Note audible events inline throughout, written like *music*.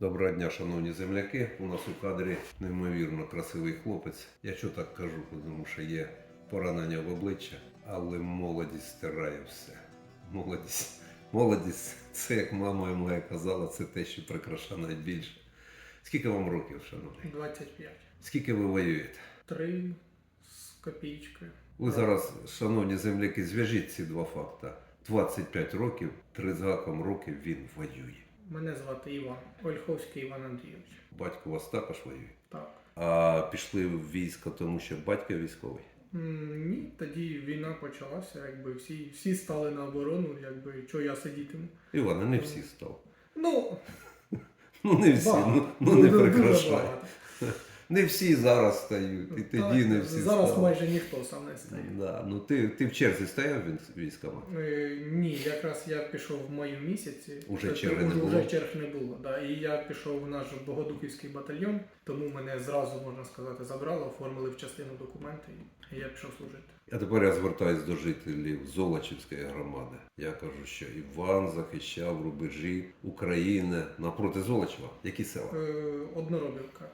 Доброго дня, шановні земляки. У нас у кадрі неймовірно красивий хлопець. Я що так кажу, тому що є поранення в обличчя, але молодість стирає все. Молодість. Молодість це, як мама моя казала, це те, що прикрашає найбільше. Скільки вам років, шановний? 25. Скільки ви воюєте? Три з копійкою. Ви зараз, шановні земляки, зв'яжіть ці два факти. 25 років, три з гаком років він воює. Мене звати Іван. Ольховський Іван Андрійович. Батько у вас також воює. Так. А пішли в військо, тому що батько військовий. М, Ні, тоді війна почалася, якби всі, всі стали на оборону, якби що я сидітиму. Іване, не всі став. Ну, Ну не всі, ну, ну не Дуже- дуже прикрашай. багато. Не всі зараз стають, і тоді не всі Зараз стали. майже ніхто сам не стає. Да. Ну ти, ти в черзі стояв він військами? Е, Ні, якраз я пішов в маю місяці. Уже Це- черги не уже, було? Черг не було. Да. І я пішов в наш Богодуківський батальйон, тому мене зразу, можна сказати, забрали, оформили в частину документи, і я пішов служити. А тепер я звертаюсь до жителів Золочівської громади. Я кажу, що Іван захищав рубежі України напроти Золочева. Які села? Е, Одноробівка.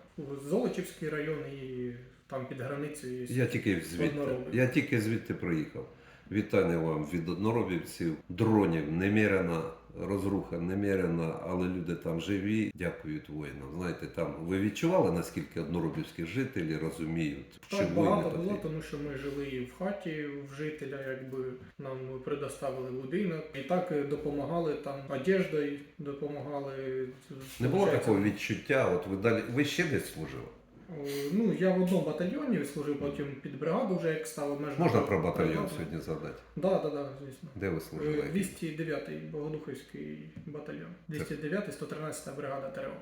Золочівський район і там під границею є. Я тільки звідти. Одноробів. Я тільки звідти приїхав. Вітання вам від одноробівців, дронів немерена, розруха немерена, але люди там живі. Дякують воїнам. Знаєте, там ви відчували, наскільки одноробівські жителі розуміють, що Так багато було, тому що ми жили і в хаті в жителя, якби нам предоставили будинок. І так е, допомагали там одеждою, допомагали. Не було такого відчуття, от ви далі. Ви ще десь служили? Е, Ну, я в одному батальйоні служив потім під бригаду, вже як став меж. Можна про батальйон сьогодні задати? Так, так, так, звісно. Де ви Е, служили? 209-й Богодухівський батальйон. 209-й, 113 бригада ТРО.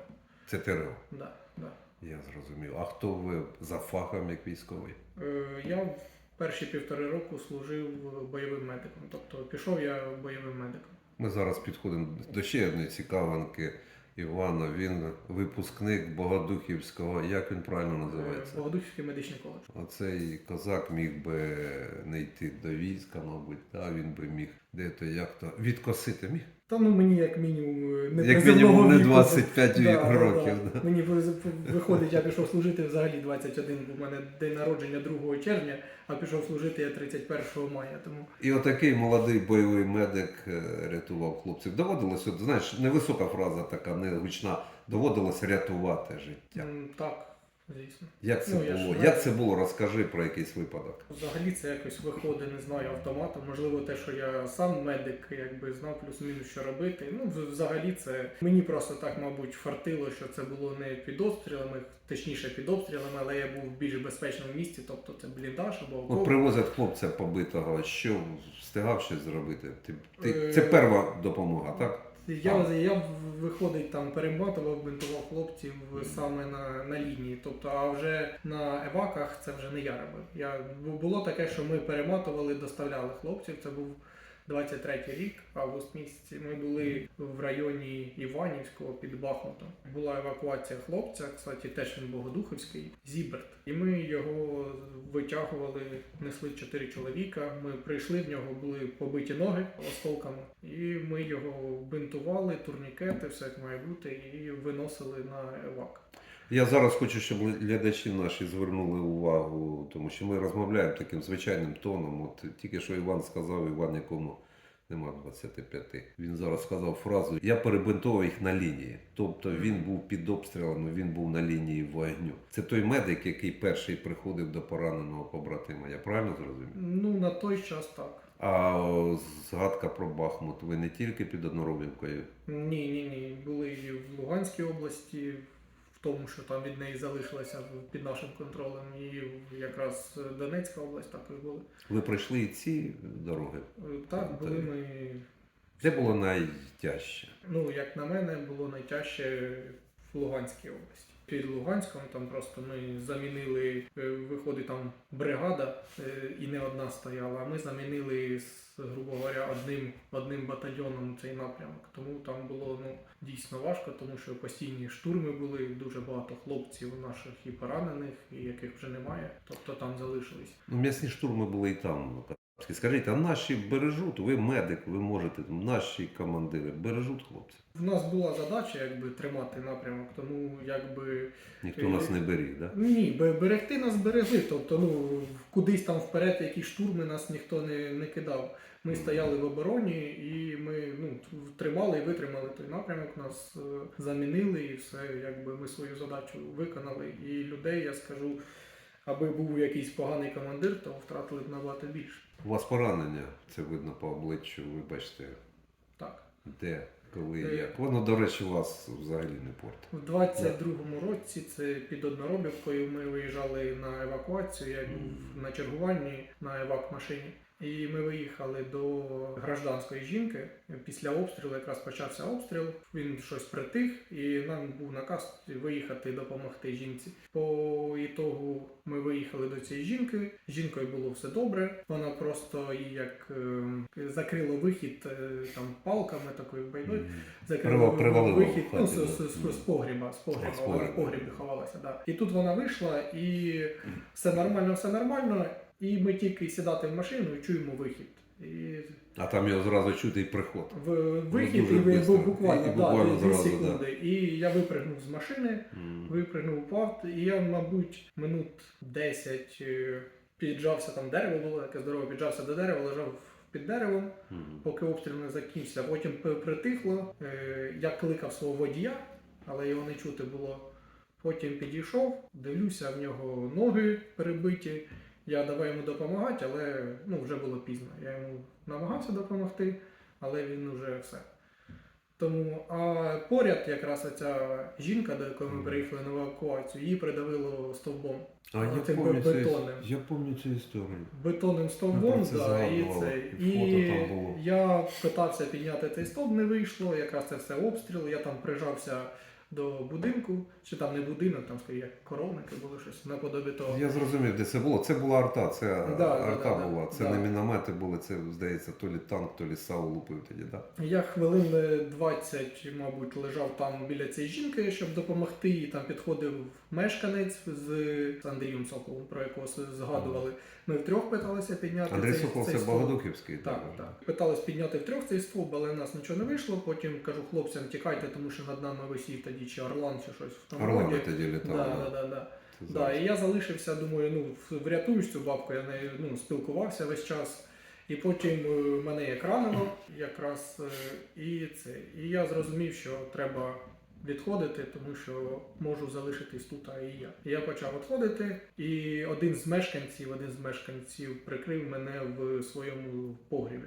Це ТРО. Да, да. Я зрозумів. А хто ви за фахом як військовий? Е, Я в перші півтори року служив бойовим медиком. Тобто пішов я бойовим медиком. Ми зараз підходимо до ще одної цікавинки Івана. Він випускник Богодухівського, як він правильно називається? Богодухівський медичний коледж. Оцей козак міг би не йти до війська, мабуть, та він би міг де то як то відкосити міг. Та ну мені як мінімум е, не Як мінімум не віку. 25 Да, да, років. да. да. Мені ви- виходить, я пішов служити взагалі 21, бо в мене день народження 2 червня, а пішов служити я 31 мая. Тому І отакий молодий бойовий медик е, рятував хлопців. Доводилось, от, знаєш, невисока фраза така, не гучна. Доводилось рятувати життя. м, так, звісно. Як це Ну, ж було? знаю. Як це було? Розкажи про якийсь випадок. Взагалі це якось виходить, не знаю, автоматом. Можливо, те, що я сам медик, якби знав плюс-мінус, що робити. Ну, взагалі, це мені просто так, мабуть, фартило, що це було не під обстрілами, точніше під обстрілами, але я був в більш безпечному місці, тобто це бліндаж або От окоп. привозять хлопця побитого, що встигав щось зробити? Ти, ти, Е, це перша допомога, так? Я, я виходить там перематував, бинтував хлопців саме на, на лінії. Тобто, а вже на еваках це вже не я робив. Я бу- було таке, що ми перематували, доставляли хлопців. Це був 23 рік, август місяці. Ми були в районі Іванівського під Бахмутом. Була евакуація хлопця, кстати, теж він Богодухівський, Зіберт. І ми його витягували, несли чотири чоловіка. Ми прийшли, в нього були побиті ноги осколками, і ми його бинтували, турнікети, все як має бути, і виносили на евак. Я зараз хочу, щоб глядачі наші звернули увагу, тому що ми розмовляємо таким звичайним тоном. От тільки що Іван сказав, Іван якому нема 25. Він зараз сказав фразу Я перебинтовував їх на лінії. Тобто він був під обстрілами, він був на лінії вогню. Це той медик, який перший приходив до пораненого побратима. Я правильно зрозумів? Ну на той час так. А згадка про Бахмут. Ви не тільки під Одноробівкою. Ні, ні, ні. Були і в Луганській області, тому, що там від неї залишилося під нашим контролем, і якраз Донецька область також були. Ви пройшли і ці дороги. Е, Так, були ми. Де було найтяжче? Ну, як на мене, було найтяжче в Луганській області. Під Луганськом там просто ми замінили, е, виходить там бригада, е, і не одна стояла, а ми замінили, з, грубо говоря, одним, одним батальйоном цей напрямок. Тому там було ну, дійсно важко, тому що постійні штурми були, дуже багато хлопців наших і поранених, і яких вже немає, тобто там залишились. Ну, м'ясні штурми були і там. Скажіть, а наші бережуть, ви медик, ви можете, наші командири бережуть хлопців. В нас була задача якби тримати напрямок, тому якби Ніхто нас не беріг, да? ні, берегти нас берегли. Тобто, ну кудись там вперед, якісь штурми нас ніхто не, не кидав. Ми стояли в обороні і ми ну, тримали і витримали той напрямок, нас е, замінили, і все, якби ми свою задачу виконали. І людей, я скажу, аби був якийсь поганий командир, то втратили б набагато більше. У вас поранення, це видно по обличчю, ви бачите, Так. де, коли, Е. як. Воно, до речі, вас взагалі не портить. У 22-му році це під Одноробівкою ми виїжджали на евакуацію. Я був на чергуванні на евак машині. І ми виїхали до гражданської жінки. Після обстрілу якраз почався обстріл. Він щось притих, і нам був наказ виїхати допомогти жінці. По ітогу ми виїхали до цієї жінки. Жінкою було все добре. Вона просто їй як е, закрило вихід е, там палками такою байдою. Мгм. Закрила привалило вихід ну, з, з, з, з погріба, з погріба, вона в погрібі ховалася. Да. І тут вона вийшла, і все нормально, все нормально. І ми тільки сідати в машину і чуємо вихід. І А там його зразу чути і приход. в вихід, і ви- буквально, І- да, буквально дві зразу, секунди. І я випрыгнув з машини, М. випрыгнув упав, і я, мабуть, минут 10 е, піджався там дерево було, таке здорове, піджався до дерева, лежав під деревом. Мгм. поки обстріл не закінчився. Потім притихло. Е, Я кликав свого водія, але його не чути було. Потім підійшов, дивлюся, в нього ноги перебиті. Я давай йому допомагати, але ну, вже було пізно. Я йому намагався допомогти, але він вже все. Тому, а поряд якраз оця жінка, до якої ми приїхали на евакуацію, її придавило стовбом. А я пам'ятаю, бетонним. я пам'ятаю цю історію. бетонним стовбом, це да, і, це. і і там було. я питався підняти цей стовп, не вийшло, якраз це все обстріл, я там прижався до будинку, чи там не будинок, там скоріше як коровники були щось наподобі того. Я зрозумів, де це було. Це була арта, це Да, да, арта да, була. Це Да. не міномети були, це, здається, то лі танк, то лі САУ лупив тоді. Да? Я хвилин е, 20, мабуть, лежав там біля цієї жінки, щоб допомогти. І там підходив мешканець з Андрієм Соколом, про якого згадували. Ми втрьох питалися підняти Андрій цей, Сокол цей це. Богодухівський. Так, так. Питались підняти втрьох цей стовп, але в нас нічого не вийшло. Потім кажу хлопцям, тікайте, тому що над нами висів тоді чи Орлан, чи щось в тому Орлани роді. тоді Да, літали. да, да, да. Це Да, і я залишився, думаю, ну в- врятуюсь цю бабку, я нею ну, спілкувався весь час. І потім е, мене як ранило якраз е, і це. І я зрозумів, що треба відходити, тому що можу залишитись тут, а і я. І я почав відходити, і один з мешканців, один з мешканців прикрив мене в своєму погрібі.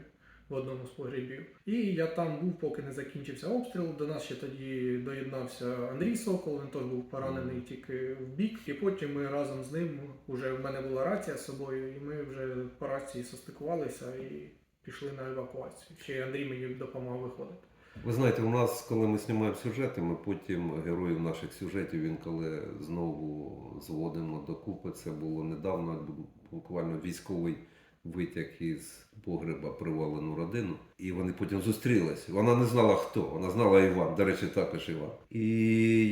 В одному з погрібів. І я там був, поки не закінчився обстріл. До нас ще тоді доєднався Андрій Сокол, він теж був поранений тільки в бік. І потім ми разом з ним вже в мене була рація з собою, і ми вже по рації состикувалися і пішли на евакуацію. Ще Андрій мені допомагав виходити. Ви знаєте, у нас, коли ми знімаємо сюжети, ми потім героїв наших сюжетів, він коли знову зводимо докупи, це було недавно, буквально військовий витяг із погреба привалену родину. І вони потім зустрілись. Вона не знала хто, вона знала Іван, до речі, також Іван. І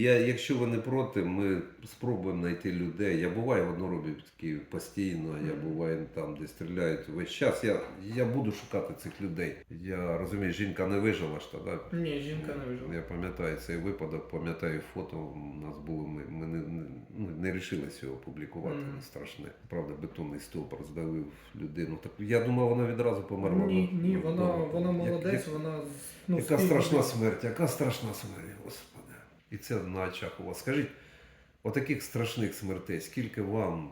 я, якщо ви не проти, ми спробуємо знайти людей. Я буваю в Одноробівській постійно, я буваю там, де стріляють весь час. Я, я буду шукати цих людей. Я розумію, жінка не вижила ж тоді. Ні, жінка не вижила. Я пам'ятаю цей випадок, пам'ятаю фото. У нас було, ми, ми не, не, не рішилися його публікувати. Мгм. Воно страшне. Правда, бетонний стовп роздавив людину. Так я думав, вона відразу померла. Ні, ні, вона, вона молодець, як- вона ну, яка скільки... страшна смерть, яка страшна смерть, господи. І це на очах у вас. Скажіть, отаких страшних смертей, скільки вам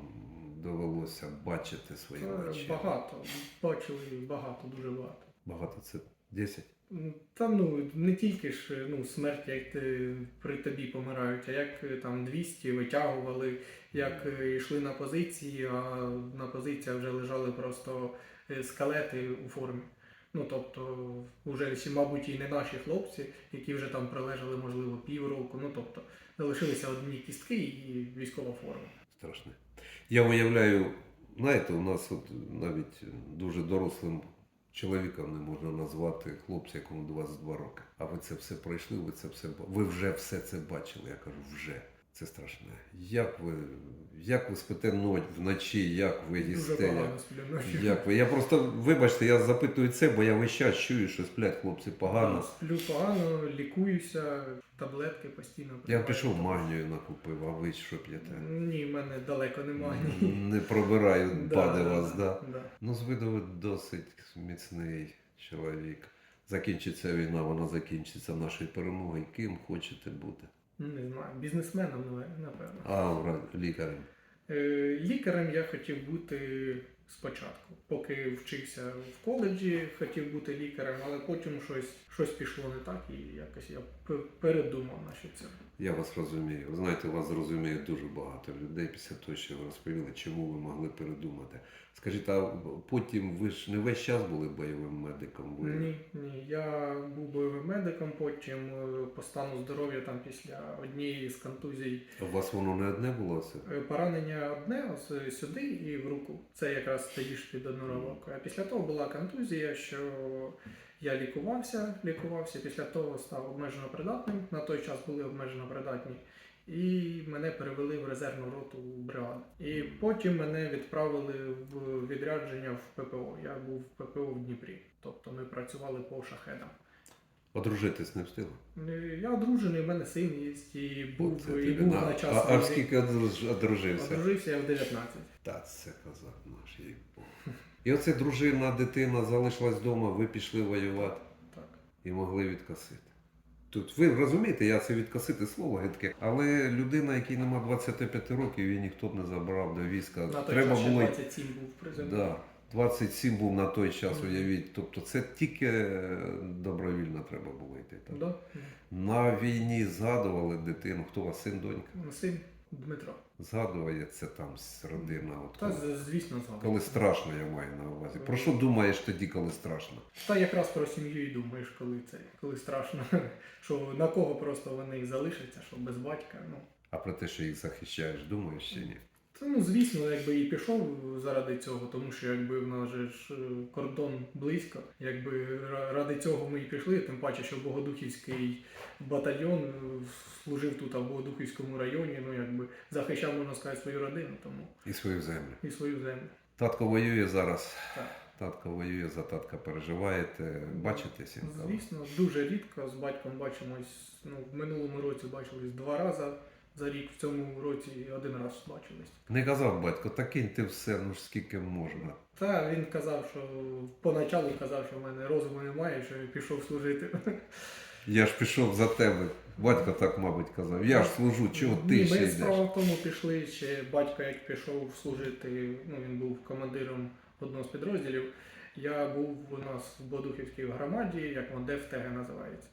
довелося бачити свої Е, очі? Багато. Бачили багато, дуже багато. Багато це 10? М, Та ну не тільки ж ну, смерть, як ти, при тобі помирають, а як е, там 200 витягували, як е, йшли на позиції, а на позиціях вже лежали просто е, скелети у формі. Ну тобто, вже мабуть, і не наші хлопці, які вже там пролежали, можливо, півроку. Ну тобто залишилися одні кістки і військова форма. страшне. Я уявляю, знаєте, у нас от навіть дуже дорослим чоловіком не можна назвати хлопця, якому 22 роки. А ви це все пройшли, ви це все ви вже все це бачили. Я кажу, вже. Це страшне. Як ви, як ви спите ночь вночі, як ви їсте? Як ви? Я просто, вибачте, я запитую це, бо я весь час чую, що сплять хлопці погано. Сплю погано, лікуюся, таблетки постійно. Я пішов магнію накупив, а ви що п'єте? Ні, в мене далеко немає. Не пробираю, *laughs* паде да, вас, да? да. Ну, з виду досить міцний чоловік. Закінчиться війна, вона закінчиться нашою перемогою. Ким хочете бути? Ну, Не знаю, бізнесменом, напевно. А, лікарем. Е, Лікарем я хотів бути спочатку. Поки вчився в коледжі, хотів бути лікарем, але потім щось, щось пішло не так і якось я передумав на що цього. Я вас розумію. Ви знаєте, вас зрозуміє дуже багато людей після того, що ви розповіли, чому ви могли передумати. Скажіть, а потім ви ж не весь час були бойовим медиком? Ви... Ні, ні. Я був бойовим медиком, потім е, по стану здоров'я там після однієї з контузій У вас воно не одне було це? Е, Поранення одне ось сюди і в руку. Це якраз стоїш під одноробокою. А після того була контузія, що я лікувався, лікувався. Після того став обмежено придатним. На той час були обмежено придатні. І мене перевели в резервну роту бригади. І потім мене відправили в відрядження в ППО. Я був в ППО в Дніпрі. Тобто ми працювали по шахедам. Одружитись не встигли? Е, Я одружений, в мене син є, і був, Оце і був на- на час А, а скільки одружився? Одружився я в 19. Та це козак наш, їй Богу. І оце дружина, дитина залишилась вдома, ви пішли воювати Так. і могли відкосити. Тут ви розумієте, я це відкосити слово гидке, але людина, якій нема 25 років, її ніхто б не забрав до війська. На той Треба час було 27 був приземний. да, 27 був на той час, Мгм. уявіть. Тобто це тільки е, добровільно треба було йти. Так? Да? На війні згадували дитину, хто у вас син, донька? Ну, Син Дмитро. Згадується там родина. От Та коли, звісно згадується. коли страшно, я маю на увазі. Про що думаєш тоді, коли страшно? Та якраз про сім'ю і думаєш, коли це, коли страшно. *laughs* Що на кого просто вони залишаться, що без батька. Ну, А про те, що їх захищаєш, думаєш чи ні? Ну звісно, якби і пішов заради цього, тому що якби в нас же ж е, кордон близько, якби ра- ради цього ми і пішли, тим паче, що Богодухівський батальйон е, служив тут а в Богодухівському районі, ну якби захищав, можна сказати, свою родину тому І свою землю. і свою землю. Татко воює зараз. Так. Татко воює, за татка переживаєте. Бачитесь інколи? Звісно, дуже рідко з батьком бачимось. Ну, в минулому році бачились два рази за рік, в цьому році один раз бачились. Не казав батько, та кинь ти все, ну ж скільки можна. Та він казав, що поначалу казав, що в мене розуму немає, що я пішов служити. *laughs* Я ж пішов за тебе. Батько так, мабуть, казав. Я ж служу, чого ти Ні, ще ми йдеш? справа в тому пішли ще батько, як пішов служити, ну він був командиром одного з підрозділів. Я був у нас в Бодухівській громаді, як воно ДФТГ називається.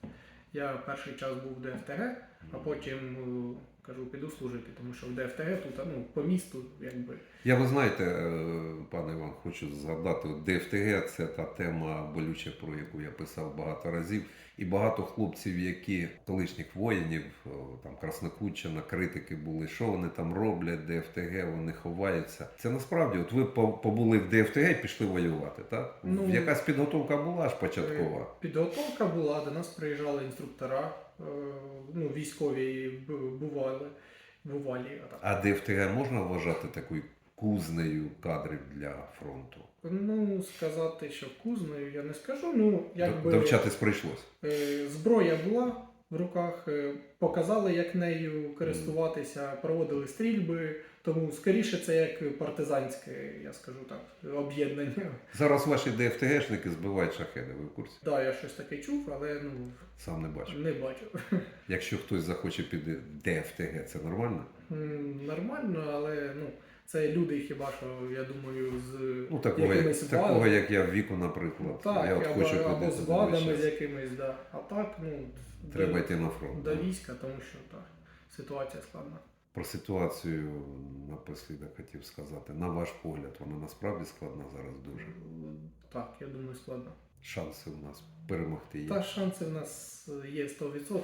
Я перший час був в ДФТГ, а потім е, кажу, піду служити, тому що в ДФТГ тут ну, по місту, якби. Я ви знаєте, е, пане Іван, хочу згадати, ДФТГ це та тема болюча, про яку я писав багато разів. І багато хлопців, які колишніх воїнів, там Краснокутчина, критики були, що вони там роблять, ДФТГ, вони ховаються. Це насправді, от ви побули в ДФТГ і пішли воювати, так? Ну, Якась підготовка була ж початкова. Е, Підготовка була, до нас приїжджали інструктора, ну, військові бували, бувалі. А ДФТГ можна вважати такою кузнею кадрів для фронту? Ну, сказати, що кузнею я не скажу. Ну, якби Довчатись прийшлось. е, зброя була в руках, е, показали, як нею користуватися, проводили стрільби. Тому скоріше це як партизанське, я скажу так, об'єднання. Зараз ваші ДФТГшники збивають шахеди, ви в курсі? Так, я щось таке чув, але ну Сам не бачу. не бачив. Якщо хтось захоче піти ДФТГ, це нормально? М, Нормально, але ну, це люди хіба що, я думаю, з Ну, такого, як, такого вадами. як я в віку, наприклад. Так, я от хочу або з вадами з якимись, да. А так, ну, Треба йти на фронт. до да. війська, тому що так, ситуація складна. Про ситуацію напослідок хотів сказати. На ваш погляд, вона насправді складна зараз дуже. Так, я думаю, складно. Шанси у нас перемогти є. Та шанси в нас є 100%,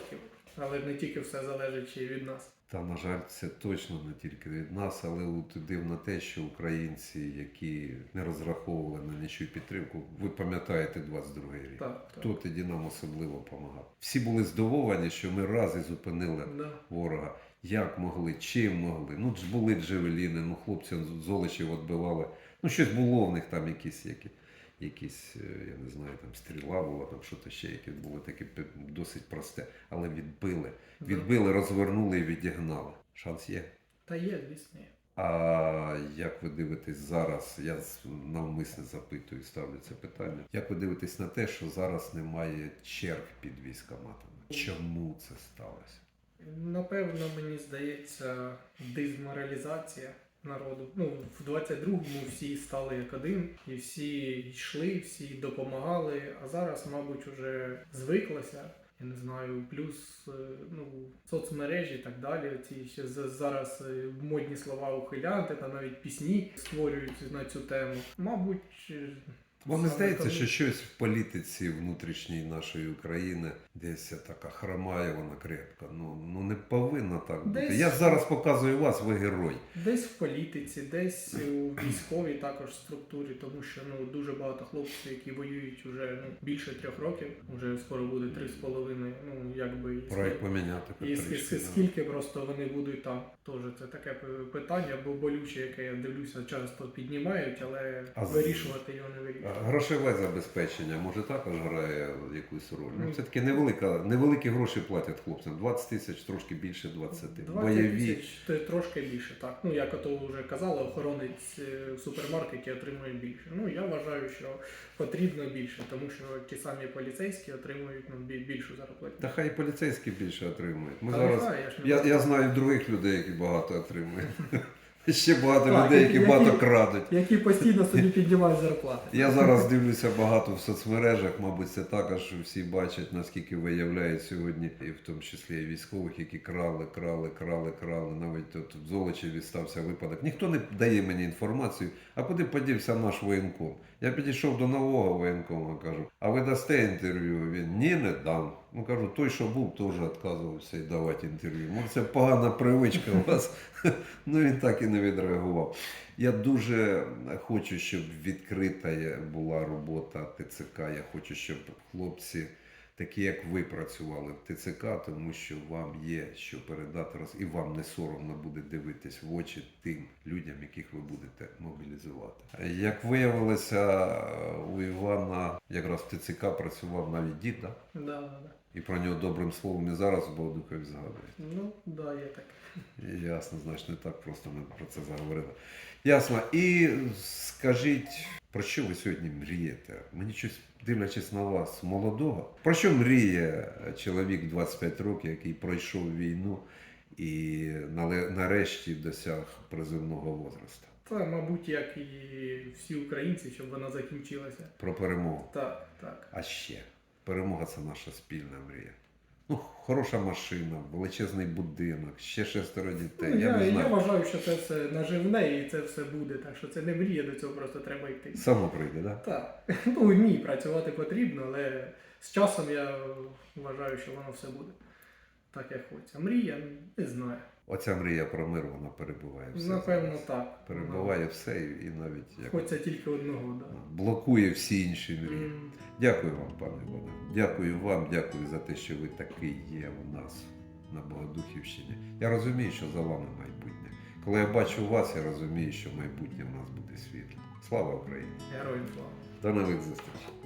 але не тільки все залежить від нас. Та на жаль, це точно не тільки від нас, але от дивно те, що українці, які не розраховували на нічию підтримку, ви пам'ятаєте 22 рік. Так, так. Хто тоді нам особливо допомагав? Всі були здивовані, що ми раз і зупинили Да. ворога. Як могли, чим могли. Ну, були джевеліни, ну хлопці з Золочів відбивали. Ну, щось було в них там якісь, які, якісь, е, я не знаю, там стріла була, там щось ще, яке було таке досить просте. Але відбили. Відбили, розвернули і відігнали. Шанс є. Та є, звісно. є. А як ви дивитесь зараз? Я навмисне запитую, і ставлю це питання. Як ви дивитесь на те, що зараз немає черг під військоматами? Чому це сталося? Напевно, мені здається, дезморалізація народу. Ну, в 22-му всі стали як один, і всі йшли, всі допомагали. А зараз, мабуть, вже звиклося. Я не знаю, плюс е, ну, соцмережі і так далі. Ці ще зараз е, модні слова ухилянти та навіть пісні створюють на цю тему. Мабуть, е, Вам не здається, що щось в політиці внутрішній нашої України десь така хромає вона крепко. Ну, ну не повинна так бути. Десь- Я зараз показую вас, ви герой. Десь в політиці, десь у військовій також структурі, тому що ну дуже багато хлопців, які воюють вже ну більше трьох років, вже скоро буде три з половиною. Ну якби Проект поміняти і да. скільки просто вони будуть там. Теж це таке питання, бо болюче, яке я дивлюся, часто піднімають, але А з- вирішувати його не вирішують. Грошове забезпечення може також грає якусь роль. Ну, Ну. це таки невелика, невеликі гроші платять хлопцям. 20 тисяч, трошки більше 20. 20 Бойові. тисяч то трошки більше, так. Ну як ото вже казали, охоронець е, в супермаркеті отримує більше. Ну я вважаю, що потрібно більше, тому що ті самі поліцейські отримують ну, більшу зарплату. Та хай і поліцейські більше отримують. Ми Та зараз. нехай, я Я, я знаю других людей, які багато отримують. *laughs* Ще багато Так, людей, які які- багато крадуть. які постійно собі піднімають зарплати. Я зараз дивлюся багато в соцмережах, мабуть, це також всі бачать, наскільки виявляють сьогодні, і в тому числі і військових, які крали, крали, крали, крали. Навіть тут в Золочеві стався випадок. Ніхто не дає мені інформацію, а куди подівся наш воєнком. Я підійшов до нового воєнкома, кажу, а ви дасте інтерв'ю? Він ні, не дам. Ну кажу, той, що був, теж відказувався і давати інтерв'ю. Може, це погана привичка у вас. *laughs* Ну він так і не відреагував. Я дуже хочу, щоб відкрита була робота ТЦК. Я хочу, щоб хлопці, такі як ви, працювали в ТЦК, тому що вам є що передати раз, і вам не соромно буде дивитись в очі тим людям, яких ви будете мобілізувати. Як виявилося, у Івана якраз в ТЦК працював навіть дід, да? Да, да, да. і про нього добрим словом і зараз Богодухові згадує. Ну, да, є таке. Ясно, значить, не так просто ми про це заговорили. Ясно. І скажіть, про що ви сьогодні мрієте? Мені щось, дивлячись на вас, молодого. Про що мріє чоловік 25 років, який пройшов війну і нале- нарешті досяг призивного возрасту? Та, мабуть, як і всі українці, щоб вона закінчилася. Про перемогу. Так, так. А ще перемога це наша спільна мрія. Ну, хороша машина, величезний будинок, ще шестеро дітей. Ну, я, я, не я вважаю, що це все наживне і це все буде, так що це не мрія, до цього просто треба йти. Само прийде, так? Так. *laughs* Ну ні, працювати потрібно, але з часом я вважаю, що воно все буде так, як хочеться. Мрія, не знаю. Оця мрія про мир, вона перебуває все. Напевно, зараз. так. Перебуває все і, навіть як Хочеться тільки одного, так. блокує всі інші мрії. М, Дякую вам, пане Іване. Дякую вам, дякую за те, що ви такий є у нас на Богодухівщині. Я розумію, що за вами майбутнє. Коли я бачу вас, я розумію, що майбутнє в нас буде світле. Слава Україні! Героям слава. До нових зустрічей!